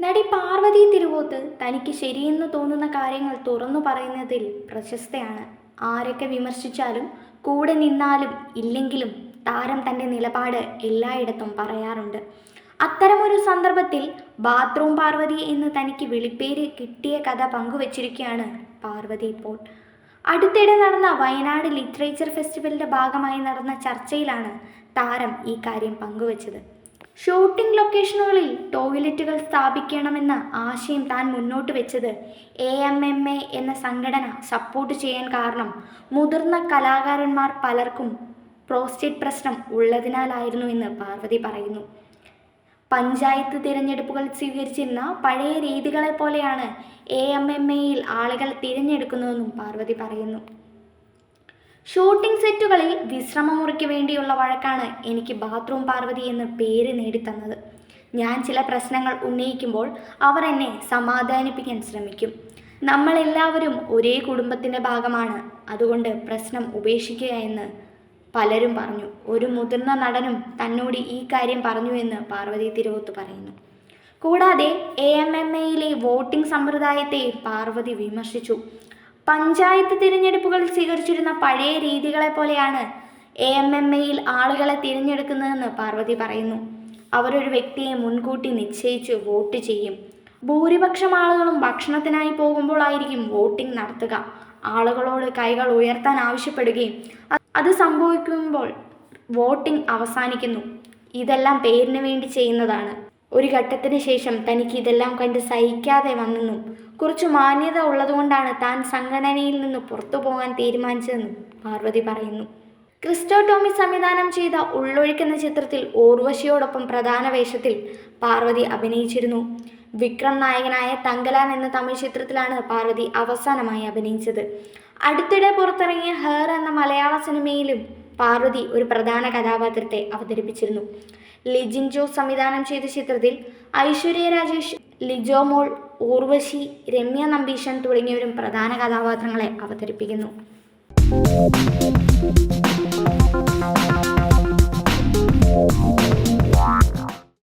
നടി പാർവതി തിരുവോത്ത് തനിക്ക് ശരിയെന്ന് തോന്നുന്ന കാര്യങ്ങൾ തുറന്നു പറയുന്നതിൽ പ്രശസ്തയാണ്. ആരൊക്കെ വിമർശിച്ചാലും കൂടെ നിന്നാലും ഇല്ലെങ്കിലും താരം തന്റെ നിലപാട് എല്ലായിടത്തും പറയാറുണ്ട്. അത്തരമൊരു സന്ദർഭത്തിൽ ബാത്റൂം പാർവതി എന്ന് തനിക്ക് വിളിപ്പേര് കിട്ടിയ കഥ പങ്കുവച്ചിരിക്കുകയാണ് പാർവതി ഇപ്പോൾ. അടുത്തിടെ നടന്ന വയനാട് ലിറ്ററേച്ചർ ഫെസ്റ്റിവലിന്റെ ഭാഗമായി നടന്ന ചർച്ചയിലാണ് താരം ഈ കാര്യം പങ്കുവച്ചത്. ഷൂട്ടിംഗ് ലൊക്കേഷനുകളിൽ ടോയ്ലറ്റുകൾ സ്ഥാപിക്കണമെന്ന ആശയം താൻ മുന്നോട്ട് വെച്ചത് എ എം എം എ എന്ന സംഘടന സപ്പോർട്ട് ചെയ്യാൻ കാരണം മുതിർന്ന കലാകാരന്മാർ പലർക്കും പ്രോസ്റ്റേറ്റ് പ്രശ്നം ഉള്ളതിനാലായിരുന്നു എന്ന് പാർവതി പറയുന്നു. പഞ്ചായത്ത് തിരഞ്ഞെടുപ്പുകൾ സ്വീകരിച്ചിരുന്ന പഴയ രീതികളെ പോലെയാണ് എ എം എം എയിൽ ആളുകൾ തിരഞ്ഞെടുക്കുന്നതെന്നും പാർവതി പറയുന്നു. ഷൂട്ടിംഗ് സെറ്റുകളിൽ വിശ്രമമുറിക്ക് വേണ്ടിയുള്ള വഴക്കാണ് എനിക്ക് ബാത്റൂം പാർവതി എന്ന് പേര് നേടിത്തന്നത്. ഞാൻ ചില പ്രശ്നങ്ങൾ ഉന്നയിക്കുമ്പോൾ അവർ എന്നെ സമാധാനിപ്പിക്കാൻ ശ്രമിക്കും. നമ്മളെല്ലാവരും ഒരേ കുടുംബത്തിന്റെ ഭാഗമാണ്. അതുകൊണ്ട് പ്രശ്നം ഉപേക്ഷിക്കുക എന്ന് പലരും പറഞ്ഞു. ഒരു മുതിർന്ന നടനും തന്നോട് ഈ കാര്യം പറഞ്ഞു എന്ന് പാർവതി തിരുവോത്ത് പറയുന്നു. കൂടാതെ എ എം എം എയിലെ വോട്ടിംഗ് സമ്പ്രദായത്തെ പാർവതി വിമർശിച്ചു. പഞ്ചായത്ത് തിരഞ്ഞെടുപ്പുകൾ സ്വീകരിച്ചിരുന്ന പഴയ രീതികളെ പോലെയാണ് എ എം എം എയിൽ ആളുകളെ തിരഞ്ഞെടുക്കുന്നതെന്ന് പാർവതി പറയുന്നു. അവരൊരു വ്യക്തിയെ മുൻകൂട്ടി നിശ്ചയിച്ച് വോട്ട് ചെയ്യും. ഭൂരിപക്ഷം ആളുകളും ഭക്ഷണത്തിനായി പോകുമ്പോഴായിരിക്കും വോട്ടിംഗ് നടത്തുക. ആളുകളോട് കൈകൾ ഉയർത്താൻ ആവശ്യപ്പെടുകയും അത് സംഭവിക്കുമ്പോൾ വോട്ടിംഗ് അവസാനിക്കുന്നു. ഇതെല്ലാം പേരിന് വേണ്ടി ചെയ്യുന്നതാണ്. ഒരു ഘട്ടത്തിന് ശേഷം തനിക്ക് ഇതെല്ലാം കണ്ട് സഹിക്കാതെ വന്നെന്നും കുറച്ച് മാന്യത ഉള്ളതുകൊണ്ടാണ് താൻ സംഘടനയിൽ നിന്ന് പുറത്തു പോകാൻ തീരുമാനിച്ചതെന്നും പാർവതി പറയുന്നു. ക്രിസ്റ്റോ ടോമി സംവിധാനം ചെയ്ത ഉള്ളൊഴിക്കുന്ന ചിത്രത്തിൽ ഓർവശിയോടൊപ്പം പ്രധാന വേഷത്തിൽ പാർവതി അഭിനയിച്ചിരുന്നു. വിക്രം നായകനായ തങ്കലാൻ എന്ന തമിഴ് ചിത്രത്തിലാണ് പാർവതി അവസാനമായി അഭിനയിച്ചത്. അടുത്തിടെ പുറത്തിറങ്ങിയ ഹെയർ എന്ന മലയാള സിനിമയിലും പാർവതി ഒരു പ്രധാന കഥാപാത്രത്തെ അവതരിപ്പിച്ചിരുന്നു. ലിജിൻ ജോസ് സംവിധാനം ചെയ്ത ചിത്രത്തിൽ ഐശ്വര്യ രാജേഷ് ലിജോ മോൾ ഊർവശി രമ്യ നമ്പീശൻ തുടങ്ങിയവരും പ്രധാന കഥാപാത്രങ്ങളെ അവതരിപ്പിക്കുന്നു.